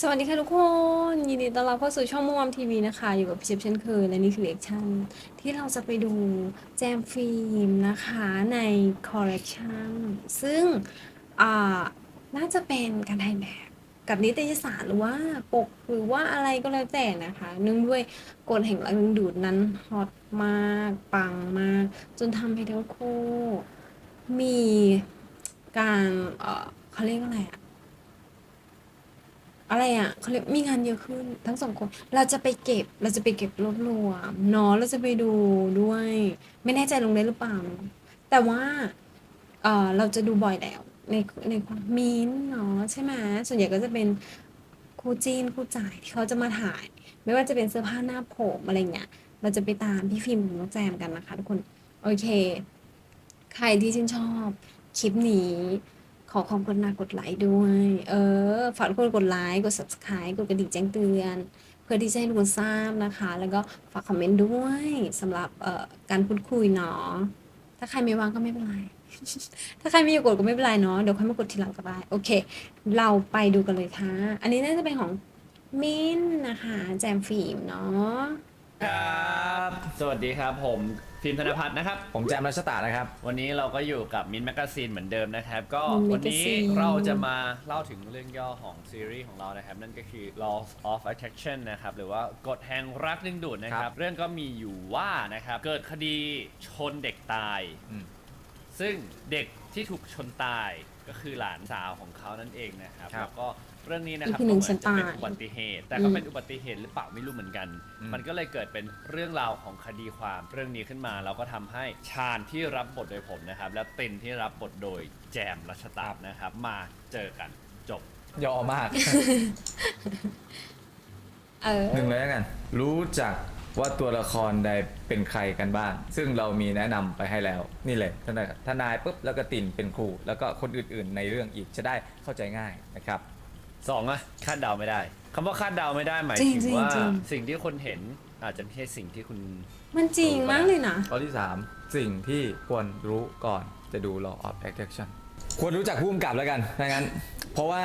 สวัสดีค่ะทุกคน ยินดีต้อนรับเข้าสู่ช่องมุมมามทีวีนะคะ อยู่กับพี่เชฟเช่นเคยและนี่คือเล็กชันที่เราจะไปดูแจมฟิล์มนะคะในคอลเลกชันซึ่งน่าจะเป็นการถ่ายแบบกับนิตยสารหรือว่าปกหรือว่าอะไรก็แล้วแต่นะคะ เนื่องด้วยกฎแห่งแรงดึงดูดนั้นฮอตมาก ปังมาก จนทำให้ทั้งคู่มีการเอ่อเขาเรียกว่าอะไรอะ อะไรอะเขาเรียกมีงานเยอะขึ้นทั้งสองคน เราจะไปเก็บเราจะไปเก็บรวบรวมเนาะเราจะไปดูด้วย ไม่แน่ใจลงได้หรือเปล่า แต่ว่าเออเราจะดูบ่อยแล้ว ในในความมินท์เนาะใช่ไหมส่วนใหญ่ก็จะเป็นคู่จีนคู่จ่ายที่เขาจะมาถ่าย ไม่ว่าจะเป็นเสื้อผ้าหน้าผมอะไรเงี้ยเราจะไปตามพี่ฟิล์มกับน้องแจมกันนะคะทุกคนโอเค ใครที่ชื่นชอบคลิปนี้ ขอความกรุณากดไลค์ด้วย เออ ฝากทุกคนกดไลค์ กด subscribe กดกระดิ่งแจ้งเตือน เพื่อที่จะให้ทุกคนทราบนะคะ แล้วก็ฝากคอมเมนต์ด้วยสำหรับเอ่อการพูดคุยเนาะ ถ้าใครไม่ว่างก็ไม่เป็นไร ถ้าใครไม่อยากกดก็ไม่เป็นไรเนาะ เดี๋ยวค่อยมากดทีหลังก็ได้ โอเค เราไปดูกันเลยค่ะ อันนี้น่าจะเป็นของมินท์นะคะ แจมฟิล์มเนาะ ครับ สวัสดีครับผมฟิล์มธนพัฒน์นะครับ ผมแจมรัชตานะครับ วันนี้เราก็อยู่กับมินแมกซีนเหมือนเดิมนะครับ ก็ Mint วันนี้ Magazine เราจะมาเล่าถึงเรื่องย่อของซีรีส์ของเรานะครับ นั่นก็คือ Laws of Attraction นะครับ หรือว่ากฎแห่งรักดึงดูดนะคครัรับ บ เรื่องก็มีอยู่ว่านะครับ เกิดคดีชนเด็กตาย อืม ซึ่งเด็กที่ถูกชนตายก็คือหลานสาวของเขานั่นเองนะครับ ครับ แล้วก็ เรื่องนี้นะครับอีพีหนึ่งก็เหมือนจะเป็นฉันตายอุบัติเหตุ แต่ก็อืมเป็นอุบัติเหตุหรือเปล่าไม่รู้เหมือนกัน อืม มันก็เลยเกิดเป็นเรื่องราวของคดีความเรื่องนี้ขึ้นมาเราก็ทำให้ชาญที่รับบทโดยผมนะครับ และตินที่รับบทโดยแจมรัชตาบนะครับ มาเจอกันจบ ย่อมาก เออ หนึ่งเลยแล้วกัน รู้จักว่าตัวละครใดเป็นใครกันบ้าง ซึ่งเรามีแนะนำไปให้แล้ว นี่เลยทนายทนายปุ๊บแล้วก็ตินเป็นครู แล้วก็คนอื่นๆในเรื่องอีกจะได้เข้าใจง่ายนะครับ สองอะคาดเดาไม่ได้คำว่าคาดเดาไม่ได้หมายจริถึงงจริงว่าจริง สิ่งที่คนเห็นอาจจะไม่ใช่สิ่งที่คุณ มันจริงมากเลยนะ ข้อที่ 3 สิ่งที่ควรรู้ก่อนจะดู law of attraction ควรรู้จักผู้กำกับแล้วกันถ้างั้น เพราะว่า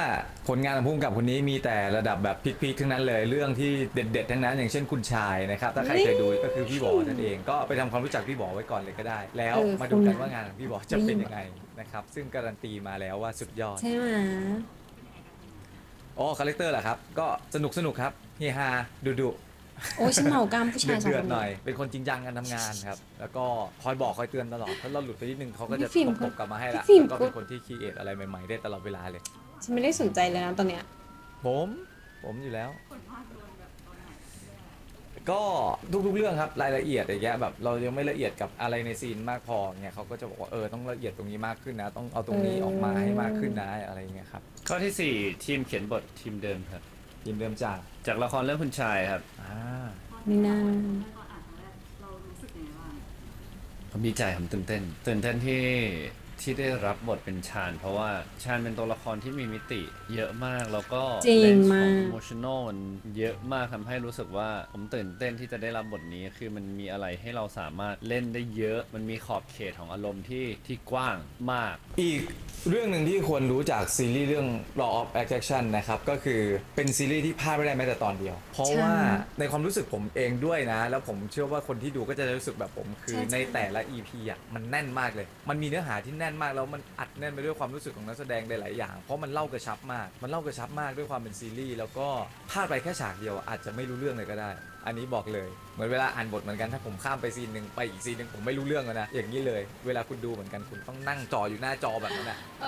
ผลงานของผู้กำกับคนนี้มีแต่ระดับแบบพีคๆทั้งนั้นเลย เรื่องที่เด็ดๆทั้งนั้น อย่างเช่นคุณชายนะครับ ถ้าใครเคยดูก็คือพี่บอนั่นเอง ก็ไปทำความรู้จักพี่บอไว้ก่อนเลยก็ได้ แล้วเออมาดูกันคุณ ว่างานของพี่บอจะเป็นยังไงนะครับ ซึ่งการันตีมาแล้วว่าสุดยอด ใช่ไหม อ๋อคาแรคเตอร์เหรอครับ ก็สนุกสนุกครับเฮฮาดุดุโอ้ยฉันเหมากล้ามผู้ชายสองเดืคอดนๆหน่อย เป็นคนจริงจังกันทำงานครับ แล้วก็คอยบอกคอยเตือนตลอด ถ้าเราหลุดไปนิดนึงเขาก็จะพี่ฟิล์มตบๆกลับมาให้ละพี่ฟิล์มแล้วก็เป็นคนที่คีเอทอะไรใหม่ๆได้ตลอดเวลาเลย ฉันไม่ได้สนใจเลยนะตอนเนี้ยผม ผมอยู่แล้ว ก็ทุกๆเรื่องครับรายละเอียดอย่างเงี้ยแบบเรายังไม่ละเอียดกับอะไรในซีนมากพอเงี้ยเขาก็จะบอกว่าเออต้องละเอียดตรงนี้มากขึ้นนะ ต้องเอาตรงนี้เออออกมาให้มากขึ้นนะอะไรเงี้ยครับข้อที่สี่ทีมเขียนบททีมเดิมครับ ยินเริ่มจากจากละครเรื่องคุณชายครับอ่าไม่น่า ผมดีใจผมตื่นเต้นตื่นเต้นที่ ที่ได้รับบทเป็นชาญ เพราะว่าชาญเป็นตัวละครที่มีมิติ เยอะมากแล้วก็จริงเลนส์ขมาองกอิโมชันอลมันเยอะมากทำให้รู้สึกว่าผมตื่นเต้นที่จะได้รับบทนี้ คือมันมีอะไรให้เราสามารถเล่นได้เยอะ มันมีขอบเขตของอารมณ์ที่ที่กว้างมาก อีกเรื่องหนึ่งที่ควรรู้จากซีรีส์เรื่อง Law of Attraction นะครับ ก็คือเป็นซีรีส์ที่พลาดไม่ได้แม้แต่ตอนเดียว เพราะใช่ว่าในความรู้สึกผมเองด้วยนะ แล้วผมเชื่อว่าคนที่ดูก็จะรู้สึกแบบผม คือใช่ใช่ ในแต่ละ EP อะมันแน่นมากเลย มันมีเนื้อหาที่แน่นมากแล้วมันอัดแน่นไปด้วยความรู้สึกของนักแสดงหลายๆอย่าง เพราะมันเล่ากระชับมาก มันเล่ากระชับมากด้วยความเป็นซีรีส์แล้วก็พลาดไปแค่ฉากเดียวอาจจะไม่รู้เรื่องเลยก็ได้ อันนี้บอกเลย เหมือนเวลาอ่านบทเหมือนกันถ้าผมข้ามไปซีนหนึ่งไปอีกซีนหนึ่งผมไม่รู้เรื่องเลยนะอย่างนี้เลย เวลาคุณดูเหมือนกันคุณต้องนั่งจออยู่หน้าจอแบบนั้นนะเอ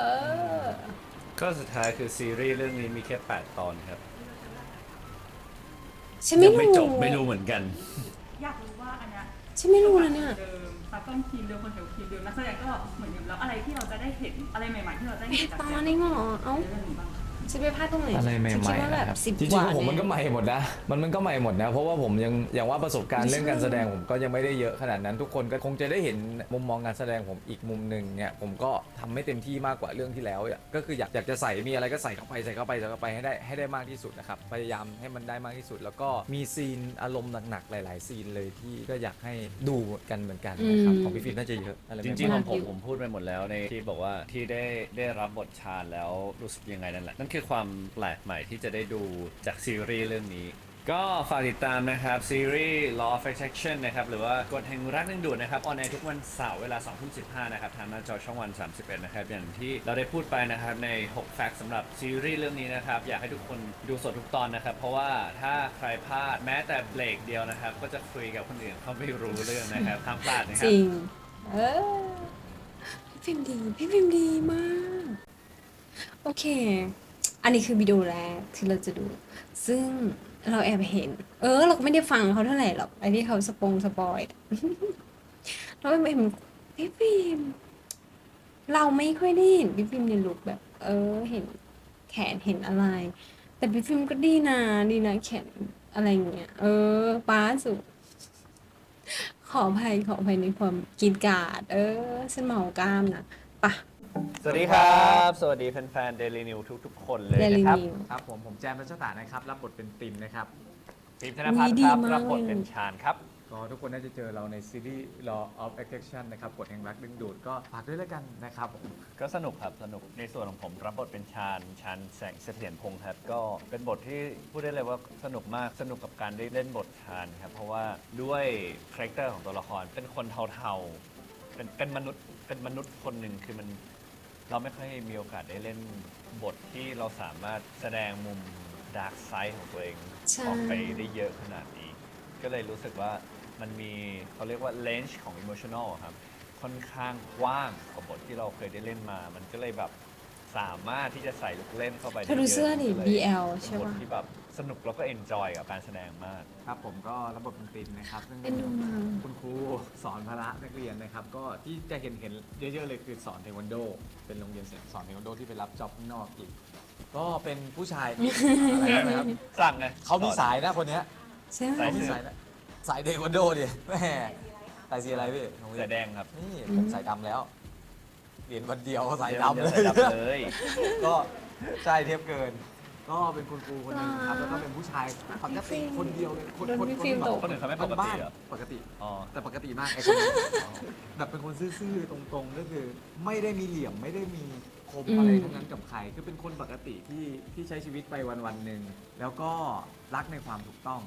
อ ก็สุดท้ายคือซีรีส์เรื่องนี้มีแค่ 8 ตอนครับฉันไม่ยังไม่รู้จบไม่รู้เหมือนกัน อยากรู้ว่าอันเนี้ยฉันไม่รู้นะเนี่ยเดิม ตากล้องทีมเดียวคนเดียวทีมเดียวนักแสดงก็เหมือนเดิมแล้วอะไรที่เราจะได้เห็นอะไรใหม่ๆที่เราได้เห็นจากตาในหงอเอ้า เรื่องนี้บ้างคะ ฉันไปพลาดตรงไหนอะไรใหฉันคิดม่ว่าๆแบบนะครับสิบจริกงว่าๆของผมมันก็แใหม่หมดนะมันมันก็ใหม่หมดนะ เพราะว่าผมยังอย่างว่าประสบการณ์เรื่องการแสดงผมก็ยังไม่ได้เยอะขนาดนั้น ทุกคนก็คงจะได้เห็นมุมมองการแสดงผมอีกมุมหนึ่งเนี่ยผมก็ทำไม่เต็มที่มากกว่าเรื่องที่แล้วอะก็คืออยากอยากจะใส่มีอะไรก็ใส่เข้าไปใส่เข้าไปใส่เข้าไปให้ได้ให้ได้มากที่สุดนะครับพยายามให้มันได้มากที่สุด แล้วก็มีซีนอารมณ์หนักๆหลาย ๆ ซีนเลยที่ก็อยากให้ดูกันเหมือนกันนะครับอืมของพี่ฟิล์มน่าจะเยอะอะไรจไม่ริงๆมาขกองผมผมพูดไปหมดแล้วในที่บอกว่าที่ได้ได้รับบทชาญแล้วรู้สึกยังไงนั่นแหละนั่นคือคือความแปลกใหม่ที่จะได้ดูจากซีรีส์เรื่องนี้ ก็ฝากติดตามนะครับ ซีรีส์ Law of Attraction นะครับ หรือว่ากฎแห่งรักดึงดูดนะครับ ออนแอร์ทุกวันเสาร์เวลา2ทุ่ม15 นะครับ ทางหน้าจอช่องวัน 31 นะครับ อย่างที่เราได้พูดไปนะครับ ใน 6 แฟกต์สำหรับซีรีส์เรื่องนี้นะครับ อยากให้ทุกคนดูสดทุกตอนนะครับ เพราะว่าถ้าใครพลาดแม้แต่เบรกเดียวนะครับ ก็จะคุยกับคนอื่นเขาไม่รู้เรื่องนะครับห้ามพลาดนะคจรับ ริง เออพี่พิมพ์ดี พี่พิมพ์ดีมาก โอเค อันนี้คือวิดีโอแรกที่เราจะดู ซึ่งเราแอบเห็น เออ เราก็ไม่ได้ฟังเขาเท่าไหร่หรอกไอ้ที่เขาสปงสปอยเราไม่เห็นพี่พิมเราไม่ค่อยได้เห็นพี่พิมในลุคแบบ เออ เห็นแขนเห็นอะไร แต่พี่พิมก็ดีนะดีนะแขนอะไรเงี้ย เออป้าสุขออภัยขออภัยในความกีดกาด เออฉันเมากล้ามนะปะ สวัสดีครับ สวัสดีแฟนๆ Daily News ทุกๆ คนเลยเดลินะครับนิวครับผมผมแจมรัชตานะครับ รับบทเป็นติมนะครับทีมธนพัฒน์ดีครับมาก รับบทเลยเป็นชาญครับ ก็ทุกคนน่าจะเจอเราในซีรีส์ Law of Attraction นะครับกฎแห่งรักดึงดูดก็ฝากด้วยแล้วกันนะครับผม ก็สนุกครับสนุกในส่วนของผมรับบทเป็นชาญชาญแสงเสถียรพงษ์ครับก็เป็นบทที่พูดได้เลยว่าสนุกมากสนุกกับการได้เล่นบทชาญครับเพราะว่าด้วยคาแรคเตอร์ของตัวละครเป็นคนเทาๆเป็นเป็นมนุษย์เป็นมนุษย์คนหนึ่งคือมัน เราไม่ค่อยมีโอกาสได้เล่นบทที่เราสามารถแสดงมุมดาร์กไซด์ของตัวเองใช่ ออกไปได้เยอะขนาดนี้ ก็เลยรู้สึกว่ามันมีเขาเรียกว่าเลนส์ของ emotional อะครับ ค่อนข้างกว้างกว่าบทที่เราเคยได้เล่นมา มันก็เลยแบบ สามารถที่จะใส่ลูกเล่นเข้าไปเธอดูเสื้อดิยะ BL เป็นใช่บทปะ ที่แบบสนุกแล้วก็เอนจอยกับการแสดงมาก ครับผมก็รับบทเป็นติมนะครับซึ่งเอ็นดูมากคุณครูสอนพละนักเรียนนะครับ ก็ที่จะเห็นเห็นเยอะๆเลยคือสอนเทควันโด เป็นโรงเรียนสอนเทควันโดที่ไปรับจ็อบข้างนอกอีกก็เป็นผู้ชาย อะไรนะครับสั่งไง เขามีสายนะคนเนี้ยใช่ไหม สายเขามีสายนะสายเทควันโดดิแม่สายสีอะไรพี่โรงเรียนแสดงครับ นี่ผมสายดำแล้ว เรียนวันเดียวสายดำเดี๋เลวยใส่ดำเลยก็ใช่เทียบเกิน ก็เป็นคุณครูคนหนึ่งครับ แล้วก็เป็นผู้ชายปกติคนเดียวเลยคนโดนคนพี่คนฟิล์มแบบตกคนอื่นเขาไม่ปกติบ้านเหรอๆปกติ อ๋อ แต่ปกติมากไอ้คนนี้แบบเป็นคนซื่อๆตรงๆ ก็คือ ไม่ได้มีเหลี่ยมไม่ได้มี คมอะไรทั้งนั้นกับใครคือเป็นคนปกติที่ที่ใช้ชีวิตไปวันๆหนึ่งแล้วก็รักในความถูกต้อง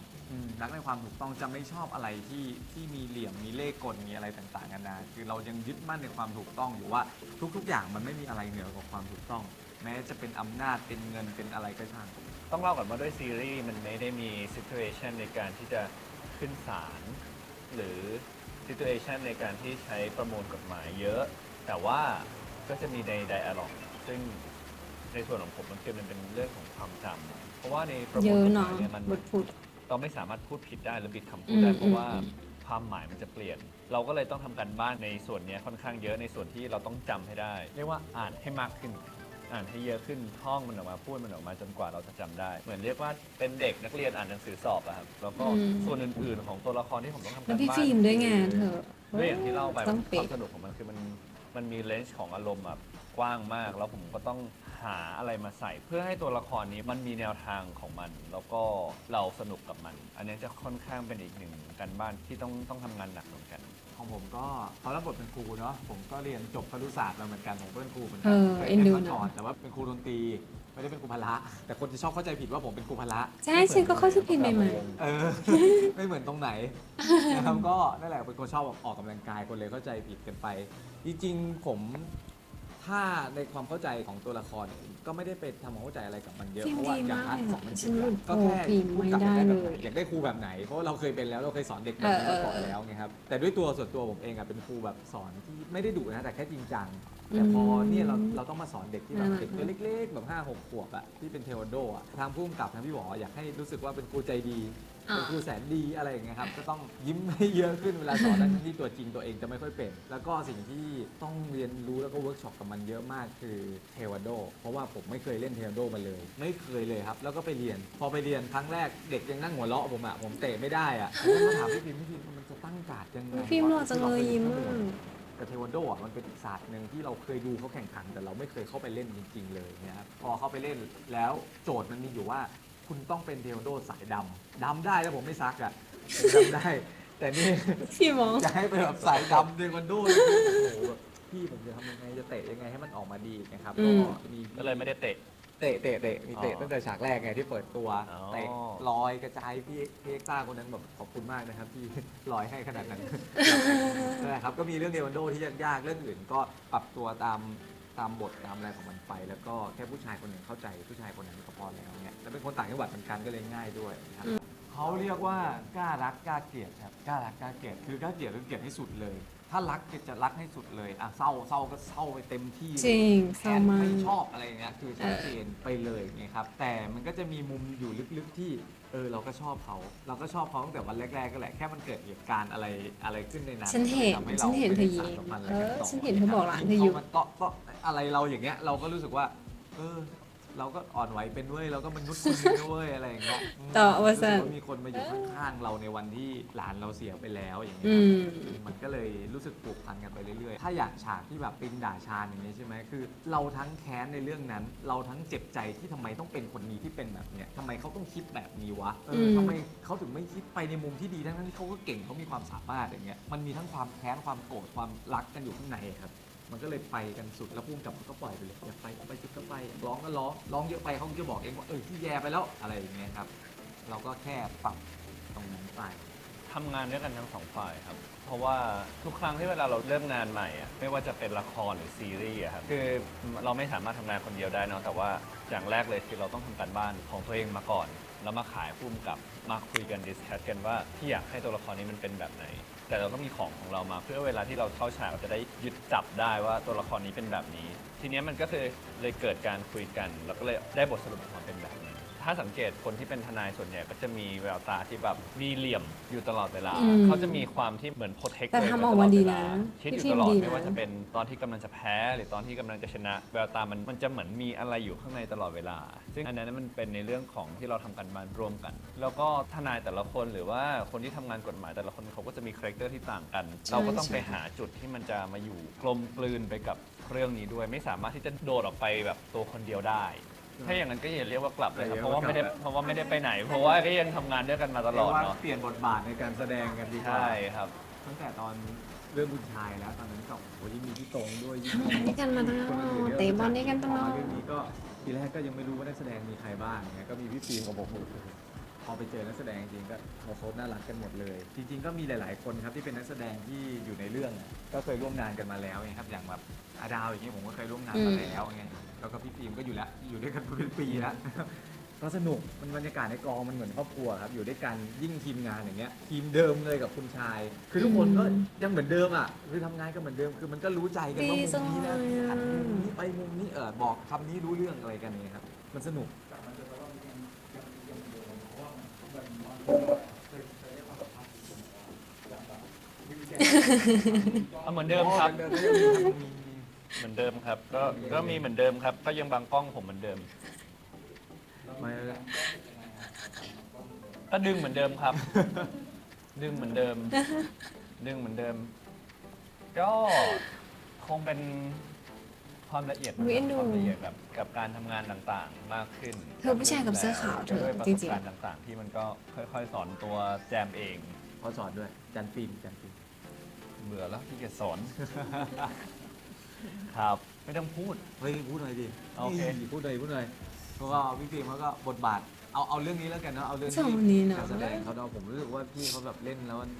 รักในความถูกต้องจะไม่ชอบอะไรที่ที่มีเหลี่ยมมีเลขกลมีอะไรต่างๆกันานาคือเรายังยึดมั่นในความถูกต้องอยู่ว่าทุก ๆ อย่างมันไม่มีอะไรเหนือกว่าความถูกต้อง แม้จะเป็นอำนาจเป็นเงินเป็นอะไรก็ช่าง ต้องเล่าก่อนว่าด้วยซีรีส์มันไม่ได้มีซิ t u เ t ชันในการที่จะขึ้นศาลหรือซิ t u เ t ชันในการที่ใช้ประมวลกฎหมายเยอะ แต่ว่า ก็จะมีในไดอะล็อกซึ่งในส่วนของผมมันคือมันเป็นเรื่องของความจำเพราะว่าในประมเยวลอะกฎหเนาะมายเนี่ยมันบทพูดเราไม่สามารถพูดผิดได้หรือบิดคำพูดได้อืมเพราะว่าอืมความหมายมันจะเปลี่ยน เราก็เลยต้องทำการบ้านในส่วนเนี้ยค่อนข้างเยอะในส่วนที่เราต้องจำให้ได้ เรียกว่าอ่านให้มากขึ้น อ่านให้เยอะขึ้นท่องมันออกมาพูดมันออกมาจนกว่าเราจะจำได้ เหมือนเรียกว่าเป็นเด็กนักเรียนอ่านหนังสือสอบอะครับแล้วก็อืมส่วนอื่นๆ ของตัวละครที่ผมต้องทำแล้กาวรพี่บ้านฟิล์มด้วยไงเธอด้วยอย่างที่เล่าไปต้องคเป๊ะวามสนุกของมันคือมัน มันมีเลนส์ของอารมณ์แบบกว้างมาก แล้วผมก็ต้องหาอะไรมาใส่ เพื่อให้ตัวละครนี้มันมีแนวทางของมัน แล้วก็เราสนุกกับมัน อันนี้จะค่อนข้างเป็นอีกหนึ่งการบ้านที่ต้องต้องทำงานหนักเหมือนกัน ของผมก็เขารับบทเป็นครูเนาะผมก็เรียนจบครุศาสตร์มาเหมือนกันผมก็เป็นครูเหมือนกัเออเคยเอ็นดูรียมาเนอะก่อนแต่ว่าเป็นครูดนตรี ไม่ได้เป็นครูพละ แต่คนจะชอบเข้าใจผิดว่าผมเป็นครูพละใช่ฉันก็เข้าใจผิดใหม่เออ ไม่เหมือนตรงไหนนะครับก็นั่นแหละเป็นคนชอบออกกำลังกายคนเลยเข้าใจผิดกันไป จริงๆผมถ้าในความเข้าใจของตัวละครเนี่ยก็ไม่ได้ไปทำความเข้าใจอะไรกับมันเยอะฟิล์มเพราะว่าดีอย่างมากพาร์ทสองมันฉันหลุดก็แค่โอ้ฟิล์มพูดไม่กลับได้ไปได้แบบเลยอยากได้ครูแบบไหน เพราะว่าเราเคยเป็นแล้วเราเคยสอนเด็กแบบนี้มาก่อนแล้วไงครับแต่ด้วยตัวส่วนตัวผมเองอะเป็นครูแบบสอนที่ไม่ได้ดุนะแต่แค่จริงจัง แต่พอเนี่ยเราเราต้องมาสอนเด็กที่แบบเด็กตัวเล็ก ๆ แบบห้าหกขวบอะที่เป็นเทควันโดอะทางผู้กำกับทางพี่หวออยากให้รู้สึกว่าเป็นครูใจดีอ่าเป็นครูแสนดีอะไรอย่างเงี้ยครับก็ต้องยิ้มให้เยอะขึ้นเวลาสอนทั้งที่ตัวจริงตัวเองจะไม่ค่อยเป็น แล้วก็สิ่งที่ต้องเรียนรู้แล้วก็เวิร์กช็อปกับมันเยอะมากคือเทควันโด เพราะว่าผมไม่เคยเล่นเทควันโดมาเลย ไม่เคยเลยครับ แล้วก็ไปเรียน พอไปเรียนครั้งแรกเด็กยังนั่งหัวเราะผมอะผมเตะไม่ได้อะผมก็ถามพี่พิมพ์พี่พิมพ์มันจะตั้งการ์ดยังไงฟิล์มหล่อจังเลยยิ้ม วะอะแต่เทควันโดอะมันเป็นอีกศาสตร์หนึ่งที่เราเคยดูเขาแข่งขัน แต่เราไม่เคยเข้าไปเล่นจริง ๆ เลยนะครับพอเข้าไปเล่นแล้วโจทย์มันมีอยู่ว่า คุณต้องเป็นเทควันโดสายดำดำได้แล้วผมไม่ซักอะผมดำได้ แต่นี่ พี่มอง จะให้เป็นแบบสายดำเทควันโดเลยโอ้โหแบบพี่ผมจะทำยังไงจะเตะยังไงให้มันออกมาดีนะครับอืม ก็มี ก็เลยไม่ได้เตะ เตะเตะเตะมีเตะอ๋อตั้งแต่ฉากแรกไงที่เปิดตัวอ๋อ เตะลอยกระจายพี่พี่เอ็กซ่าคนนั้นแบบขอบคุณมากนะครับที่ ลอยให้ขนาดนั้นนั่นแหละครับก็มีเรื่องเดวันโดที่ยากๆเรื่องอื่นก็ปรับตัวตามตามบทตามอะไรของมันไป แล้วก็แค่ผู้ชายคนหนึ่งเข้าใจผู้ชายคนนั้นก็พอแล้วเนี่ยแล้วเป็นคนต่างจังหวัดเหมือนกันก็เลยง่ายด้วยนะครับเขาเรียกว่ากล้ารักกล้าเกลียดครับกล้ารักกล้าเกลียดคือกล้าเกลียดก็เกลียดให้สุดเลย ถ้ารักก็จะรักให้สุดเลยอะเศร้าเศร้าก็เศร้าไปเต็มที่จริงแทเศร้านมากไม่ชอบอะไรอย่างเงี้ยคือชัดเจนไปเลยไงครับแต่มันก็จะมีมุมอยู่ลึกๆที่เออเราก็ชอบเขา เราก็ชอบเขาตั้งแต่วันแรกๆก็แหละแค่มันเกิดเหตุการณ์อะไรอะไรขึ้นในนั้นฉันเห็นทำให้ราฉันเห็นเธอไม่ยิ้ได้มสานสัมพันธ์ะเอไรอกันต่ฉันเห็นเธอบอกหลานเธออยู่พมันเตาะเตาะอะไรเราอย่างเงี้ยเราก็รู้สึกว่า เออ เราก็อ่อนไหวเป็นเว้ยเราก็มนุษย์คนหนึงด้วยอะไรอย่างเงี้ยต่อวรู้สึสักนว่ามีคนมาอยู่ข้างๆเราในวันที่หลานเราเสียไปแล้วอย่างเงี้อืยมมันก็เลยรู้สึกผูกพันกันไปเรื่อยๆ ถ้าอย่างฉากที่แบบปินด่าชาญอย่างนี้ยใช่ไหมคือ เราทั้งแค้นในเรื่องนั้น เราทั้งเจ็บใจที่ทำไมต้องเป็นคนนี้ที่เป็นแบบเนี้ยทำไมเขาต้องคิดแบบนี้วะเออมทำไมเขาถึงไม่คิดไปในมุมที่ดีทั้งๆที่เขาก็เก่งเขามีความสามารถอย่างเงี้ยมันมีทั้งความแค้นความโกรธความรักกันอยู่ข้างในครับ มันก็เลยไปกันสุดแล้วพุ่งกลับก็ปล่อยไปเลยอยากไปก็ไปจุดก็ไปอยากร้องก็ร้องร้องเยอะไปเขาก็จะบอกเองว่าเออที่แย่ไปแล้วอะไรอย่างเงี้ยครับ เราก็แค่ปรับตรงนั้นไปทำงานด้วยกันทั้งสองฝ่ายครับ เพราะว่าทุกครั้งที่เวลาเราเริ่มงานใหม่อะไม่ว่าจะเป็นละครหรือซีรีส์อะครับคือเราไม่สามารถทำงานคนเดียวได้เนอะแต่ว่าอย่างแรกเลยคือเราต้องทำการบ้านของตัวเองมาก่อน แล้วมาขายพุ่มกับมาคุยกันดิสคัสกันว่าที่อยากให้ตัวละครนี้มันเป็นแบบไหน แต่เราก็มีของของเรามา เพื่อเวลาที่เราเข้าฉากเราจะได้ยึดจับได้ว่าตัวละครนี้เป็นแบบนี้ ทีเนี้ยมันก็คือเลยเกิดการคุยกัน แล้วก็เลยได้บทสรุปออกมาเป็น ถ้าสังเกตคนที่เป็นทนายส่วนใหญ่ก็จะมีแววตาที่แบบมีเหลี่ยมอยู่ตลอดเวลา อืมเขาจะมีความที่เหมือนโปรเทคแต่ทำออกมาดีนะคิดอยู่พี่ตลอดดีนะ ไม่ว่าจะเป็นตอนที่กำลังจะแพ้ หรือตอนที่กำลังจะชนะ แววตามันมันจะเหมือนมีอะไรอยู่ข้างในตลอดเวลา ซึ่งอันนั้นมันเป็นในเรื่องของที่เราทำกันมานร่วมกัน แล้วก็ทนายแต่ละคนหรือว่าคนที่ทำงานกฎหมายแต่ละคนเขาก็จะมีคาแรคเตอร์ที่ต่างกัน เราก็ต้องไปหาจุดที่มันจะมาอยู่กลมกลืนไปกับเรื่องนี้ด้วย ไม่สามารถที่จะโดดออกไปแบบตัวคนเดียวได้ ถ้าอย่างนั้นก็อย่าเรียกว่ากลับเลยครับเพราะว่าไม่ได้เพราะว่าไม่ได้ไปไหน เพราะว่าก็ยังทำงานด้วยกันมาตลอดเรียกว่าเนาะเปลี่ยนบทบาทในการแสดงกันดีกว่าใช่ครับ ตั้งแต่ตอนเรื่องบุญชายแล้วตอนนั้นก็โอ้ยยิ่งมีพี่ตรงด้วยยิ่งทำงานด้วยกันมาตลอดเตะบอลด้วยกันตลอด เรื่องนี้ก็ทีแรกก็ยังไม่รู้ว่านักแสดงมีใครบ้างเนี่ยก็มีพี่ฟิล์มกับผม พอไปเจอนักแสดงจริงๆก็โอ้โหน่ารักกันหมดเลย จริง ๆ ก็มีหลาย ๆคนครับที่เป็นนักแสดงที่อยู่ในเรื่องอะก็เคยร่วมงานกันมาแล้วไงครับอย่างแบบอาดาวอย่างนี้ผมก็เคยร่วมงานมาแล้วไงแล้วก็พี่ฟิล์มก็อยู่แล้วอยู่ด้วยกันเป็นปีแล้วก็สนุกมันบรรยากาศในกองมันเหมือนครอบครัวครับอยู่ด้วยกันยิ่งทีมงานอย่างเงี้ยทีมเดิมเลยกับคุณชาย คือทุกคนก็ยังเหมือนเดิมอะคือทำงานก็เหมือนเดิมคือมันก็รู้ใจกันว่ามุมนี้นะหันมุมนี้ไปมุมนี้เออบอกคำนี้รู้เรื่องอะไรกันเนี่ยครับมันสนุก เอาเหมือนเดิมครับ เหมือนเดิมครับ ก็ ก็มีเหมือนเดิมครับ ก็ยังบางกล้องผมเหมือนเดิม ไม่ก็ดึงเหมือนเดิมครับ ดึงเหมือนเดิม ดึงเหมือนเดิม ก็คงเป็น ความละเอียดอุ๊ยเอ็นดูความละเอียดแบบกับการทำงานต่างๆมากขึ้นเธอผู้ชายกับเสื้อขาวเธอด้วยประจริสงบๆการณ์ต่างๆ ที่มันก็ค่อย ๆ สอนตัวแจมเอง เขาสอนด้วยจันฟิล์มจันฟิล์มเบื่อแล้วที่จะสอน ครับไม่ต้องพูด เฮ้ยพูดหน่อยดิโอเค นี่พูดหน่อยพูดหน่อยเพราะว่าพี่ฟิล์มเขาก็บทบาทเอาเอาเรื่องนี้แล้วกันเนาะเอาเรื่องสองคนนี้เนอะ การแสดงเขาเนาะผมรู้สึกว่าพี่เขาแบบเล่นแล้วมัน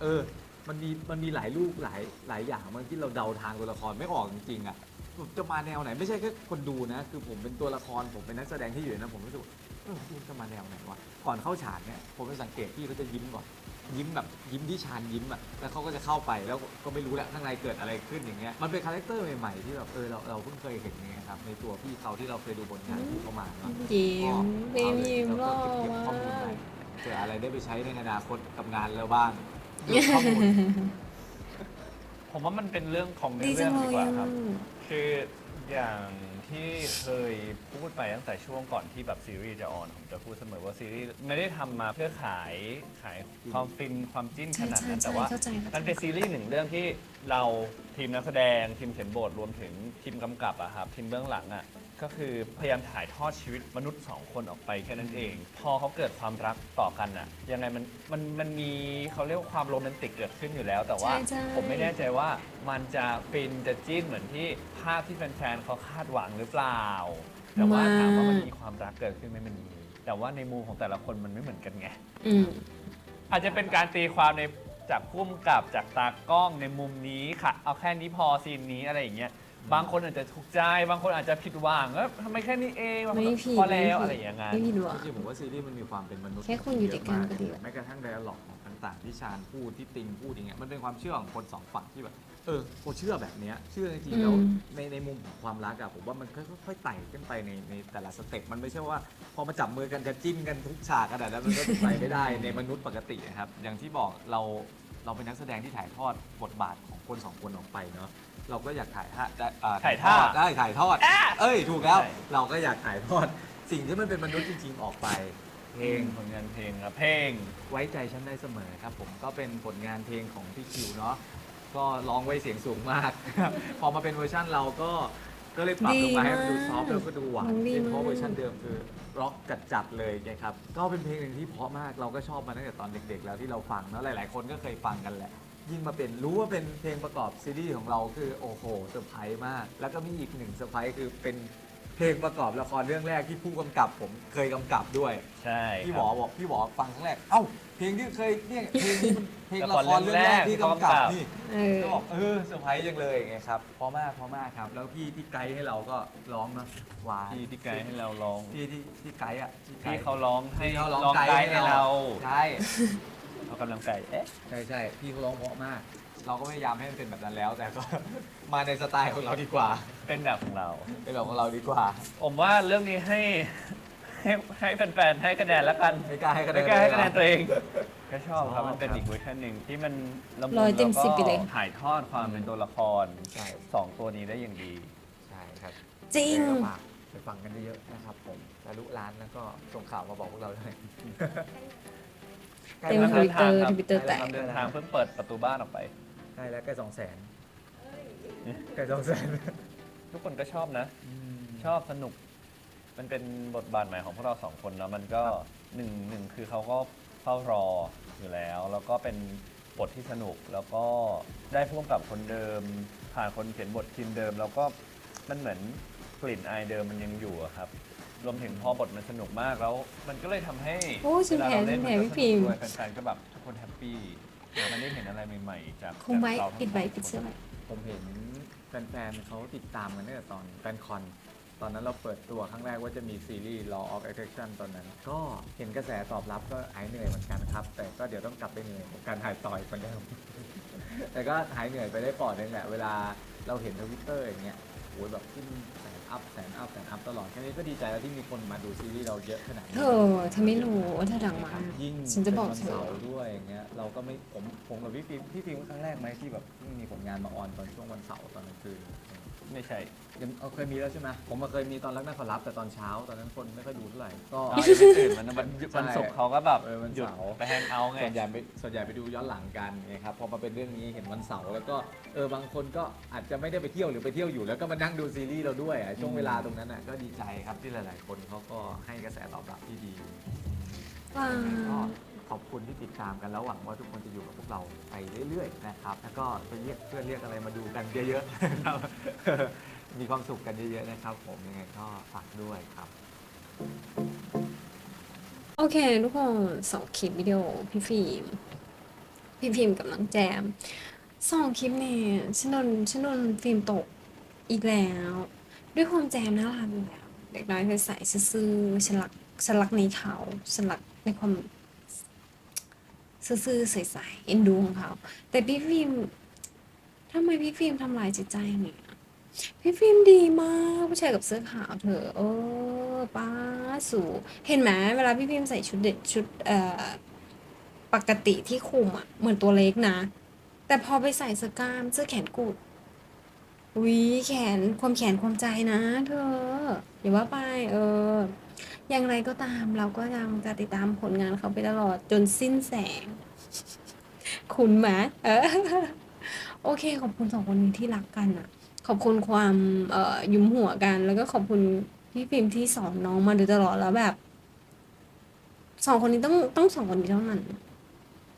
เออ มันมีมันมีหลายลูกหลายหลายอย่างมันที่เราเดาทางตัวละครไม่ออกจริงๆอะ ผมจะมาแนวไหน ไม่ใช่แค่คนดูนะ คือผมเป็นตัวละครผมเป็นนักแสดงที่อยู่ในนะผมรู้สึกว่าเออพี่จะมาแนวไหนวะก่อนเข้าฉากเนี่ยผมไปสังเกตพี่เขาจะยิ้มก่อน ยิ้มแบบยิ้มที่ชานยิ้มอะแล้วเขาก็จะเข้าไปแล้วก็ไม่รู้แหละข้างในเกิดอะไรขึ้นอย่างเงี้ยมันเป็นคาแรคเตอร์ใหม่ๆที่แบบเออเราเราเพิ่งเคยเห็นไงครับในตัวพี่เขาที่เราเคยดูผลงานที่เขามาเนาะยิ้มฟิล์มยิ้มหล่อเก็บข้อมูลมาไว้กเผื่ออะไรได้ไปใช้ในอนาคตกับงานแล้วบ้างเก็บข้อมูลผมว่ามันเป็นเรื่องของในดีจัเรื่องงเลดียกว่าอะครับ คืออย่างที่เคยพูดไปตั้งแต่ช่วงก่อนที่แบบซีรีส์จะออน ผมจะพูดเสมอว่าซีรีส์ไม่ได้ทำมาเพื่อขายขายความฟินความจิ้นขใช่นาดใช่นั้นใช่แต่ว่าเข้าใจเข้าใจ มันเป็นซีรีส์หนึ่งเรื่องที่เราทีมนักแสดงทีมเขียนบทรวมถึงทีมกำกับอะครับทีมเบื้องหลังอะ ก็คือพยายามถ่ายทอดชีวิตมนุษย์สองคนออกไปแค่นั้นเอง พอเขาเกิดความรักต่อกันอะยังไงมันมันมันมีเขาเรียกว่าความโรแมนติกเกิดขึ้นอยู่แล้ว แต่ว่าใช่ใช่ ผมไม่แน่ใจว่ามันจะฟินจะจิ้นเหมือนที่ภาพที่แฟนๆเขาคาดหวังหรือเปล่า แต่ว่าถามว่ามันมากมีความรักเกิดขึ้นไหมมันมีแต่ว่าในมุมของแต่ละคนมันไม่เหมือนกันไง อืม อาจจะเป็นการตีความในจากพุ่มกับจากตากล้องในมุมนี้ค่ะ เอาแค่นี้พอซีนนี้อะไรอย่างเงี้ย บางคนอาจจะถูกใจ บางคนอาจจะผิดหวังว่าทำไมแค่นี้เองบางคนไม่ผิดพอแล้วไม่ผิดอะไรอย่างเงี้ย ไม่ผิดหวัง จริงๆผมว่าซีรีส์มันมีความเป็นมนุษย์แค่คนอยู่ด้วยกันก็ดีเยอะมากแม้กระทั่งไดอะล็อกของต่างๆ ที่ชาญพูดที่ติงพูดอย่างเงี้ยมันเป็นความเชื่อของคนสองฝั่งที่แบบเออโอเชื่อแบบเนี้ยเชื่อจริงๆแล้วอืม ในในมุมของความรักอะผมว่ามันค่อยๆไต่ขึ้นไปในในแต่ละสเต็ปมันไม่ใช่ว่า พอมาจับมือกันจะจิ้นกันทุกฉากขนาดนั้นมันก็ไปไม่ได้ในมนุษย์ปกตินะครับอย่างที่บอกเราเราเป็นนักแสดงที่ถ่ายทอดบทบาทของคนสองคนออกไปเนาะ เราก็อยากถ่ายทอดได้อ่ถ่ายทอดได้ถ่ายทอดเอ้ยถูกแล้ว ใช่ เราก็อยากถ่ายทอด สิ่งที่มันเป็นมนุษย์จริงๆออกไป เพลงผลงานเพลงครับเพลง ไว้ใจฉันได้เสมอครับ ผมก็เป็นผลงานเพลงของพี่คิวเนาะก็ร้องไว้เสียงสูงมาก พอมาเป็นเวอร์ชั่นเราก็ก็เลยปรับลงมาให้มันดูดีมากซอฟต์แล้วก็ดูหวานน้องดีขึ้นเพราะมากเวอร์ชันเดิมคือร็อกจัดๆเลยนะครับก็เป็นเพลงหนึ่งที่เพราะมากเราก็ชอบมาตั้งแต่ตอนเด็ก ๆ แล้วที่เราฟังเนาะหลาย ๆ คนก็เคยฟังกันแหละ ยิ่งมาเป็นรู้ว่าเป็นเพลงประกอบซีรีส์ของเราคือโอ้โหเซอร์ไพรส์มาก แล้วก็มีอีกหนึ่งเซอร์ไพรส์คือเป็นเพลงประกอบละครเรื่องแรกที่ผู้กำกับผมเคยกำกับด้วย ใช่พี่หคมรัอบบอกพี่หมอฟังครั้งแรกเอ้าเพลงที่เคยเนี่ยเพลงนี้มันเพลงละครเรื่องแรกที่กำกับนี่ เออ ก็บอกเออเซอร์ไพรส์จังเลยไงครับเพราะมากเพราะมากครับ แล้วพี่ที่ไกด์ให้เราก็ร้องเนาะหวานพี่ที่ไกด์ให้เราร้องพี่ที่ที่ไกด์อะไกพี่ด์เขาร้องให้ที่เขาร้องร้องไกไกด์ด์ให้ให้เราเราใช่ เอากำลังไก่เอ๊ะใช่ใช่พี่เขาร้องเพราะมาก เราก็พยายามให้มันเป็นแบบนั้นแล้ว แต่ก็ มาในสไตล์ของเราดีกว่า เป็นแบบของเรา เป็นแบบของเราดีกว่า ผมว่าเรื่องนี้ให้ให้ให้แฟนๆให้คะแนนแล้วกันไม่กล้าให้คะแนไม่นกล้าให้คะแนนเลยตัวเองก็ชอบครับชอบมันเป็นครับอีกเวอร์ชันหนึ่งที่มันละมุนร้อยเต็มแล้วก็สิบไปเลยถ่ายทอดความเป็นตัวละครใช่ สองตัวนี้ได้อย่างดี ใช่ครับจริง ก็ฝากไปฟังกันเยอะๆนะครับผมทะลุร้านแล้วก็ส่งข่าวมาบอกพวกเราด้วยเต็ม ใกล้ทแล้ววิตครับเตอร์ทวิตเตอร์แตก เดินทางเพิ่งเปิดประตูบ้านออกไป ใกล้แล้วใกล้สองแสนใกล้สองแสนทุกคนก็ชอบนะ ชอบสนุก มันเป็นบทบาทใหม่ของพวกเราสองคนเนาะมันก็หนึ่งหนึ่งคือเขาก็เฝ้ารออยู่แล้ว แล้วก็เป็นบทที่สนุกแล้วก็ได้พ่วงกับคนเดิม ผ่านคนเขียนบททีมเดิม แล้วก็มันเหมือนกลิ่นอายเดิมมันยังอยู่อะครับ รวมถึงพอบทมันสนุกมากแล้ว มันก็เลยทำให้โอ้ฉันเวลาเราเล่นแผลมันฉันแผลพี่พิมพ์ก็สนุกด้วยแฟนๆก็แบบทุกคนแฮปปี้มันได้เห็นอะไรใหม่ๆจากคงไว้จากเราทั้งปิดไว้สองปิดเสื้อไว้ ผมเห็นแฟนๆเขาติดตามกันตั้งแต่ตอนแฟนคอน ตอนนั้นเราเปิดตัวครั้งแรกว่าจะมีซีรีส์ Law of Attraction ตอนนั้น ก็เห็นกระแสตอบรับก็หายเหนื่อยเหมือนกันครับ แต่ก็เดี๋ยวต้องกลับไปเหนื่อยกับการถ่ายต่อยเหมือนเดิม แต่ก็หายเหนื่อยไปได้ปอดนึงแหละ เวลาเราเห็นทวิตเตอร์อย่างเงี้ย โอ้ยแบบขึ้นแสนอัพแสนอัพแสนอัพตลอดแค่นี้ก็ดีใจแล้วที่มีคนมาดูซีรีส์เราเยอะขนาดนี้เธอเธอไม่รู้ว่าเธอดังมากยิ่งฉันจะบอกป็เธวัอเสาร์ด้วยอย่างเงี้ยเราก็ไม่ผมผมกับพี่ฟิล์มพี่ฟิล์มครั้งแรกไหมที่แบบเพิ่งมีผลงานมาออนตอนช่วงวันเสาร์ตอนกลางคืน ไม่ใช่ ยังเอาเคยมีแล้วใช่ไหมผมมาเคยมีตอนรักนักขอรับแต่ตอนเช้า ตอนนั้นคนไม่ค่อยดูเท่าไหร่ก็ อ๋อยังไม่ตื่นมันวันวันศุกร์เขาก็แบบเออวันหยุดเสาร์ ไปแฮงเอาท์ไง ส่วนใหญ่ไปส่วนใหญ่ไปดูย้อนหลังกันไงครับพอมาเป็นเรื่องนี้เห็นวันเสาร์แล้วก็เออบางคนก็อาจจะไม่ได้ไปเที่ยวหรือไปเที่ยวอยู่แล้วก็มานั่งดูซีรีส์เราด้วยอะช่วงเวลาตรงนั้นอะก็ดีใจครับที่หลาย ๆ คนเขาก็ให้กระแสตอบรับที่ดีว้าก็ว ขอบคุณที่ติดตามกันแล้วหวังว่าทุกคนจะอยู่กับพวกเราไปเรื่อยๆนะครับ แล้วก็ไปเรียกเพื่อนเรียกอะไรมาดูกันเยอะๆนะครับ มีความสุขกันเยอะๆนะครับ ผมยังไงก็ฝากด้วยครับ โอเค ทุกคนสองคลิปวิดีโอพี่ฟิล์มพี่ฟิล์มกับน้องแจมสองคลิปนี่ยฉันโดนฉันโดนฟิล์มตกอีกแล้ว ด้วยความแจมน่ารักอยู่แล้ว เด็กน้อยเคยใส่ซื่อๆฉันรักฉันรักในเขาฉันรักในความ ซื่อๆใสๆเอ็นดูของเขา แต่พี่ฟิล์มทำไมพี่ฟิล์มทำลายจิตใจเนี่ยพี่ฟิล์มดีมากผู้ชายกับเสื้อขาวเธอเออป้าสูเห็นไหมเวลาพี่ฟิล์มใส่ชุดเด็กชุดเอ่อปกติที่คุมอะเหมือนตัวเล็กนะ แต่พอไปใส่เสื้อกล้ามเสื้อแขนกุดวิแขนความแขนความใจนะ เธออย่าว่าไปเออ อย่างไรก็ตามเราก็ยังจะติดตามผลงานเขาไปตลอดจนสิ้นแสง คุณไหมเออโอเค ขอบคุณสองคนนี้ที่รักกันอะ ขอบคุณความเอ่อยุ้มหัวกัน แล้วก็ขอบคุณพี่ฟิล์มที่สอนน้องมาโดยตลอดแล้วแบบสองคนนี้ต้องต้องสองคนนี้เท่านั้น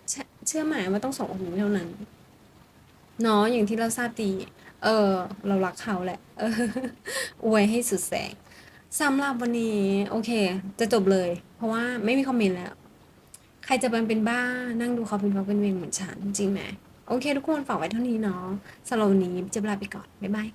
เชื่อเชื่อไหมว่าต้องสองคนนี้เท่านั้นเนาะอย่างที่เราทราบดี เออ เรารักเขาแหละ เอออวยให้สุดแสง สำหรับวันนี้ โอเค จะจบเลย เพราะว่าไม่มีคอมเมนต์แล้ว ใครจะเป็นเป็นบ้านั่งดูเขาเป็นเขาเป็นเวงเหมือนฉันจริงไหมโอเค ทุกคนฝากไว้เท่านี้เนาะสำหรับวันนี้จะลาไปก่อน บ๊ายบาย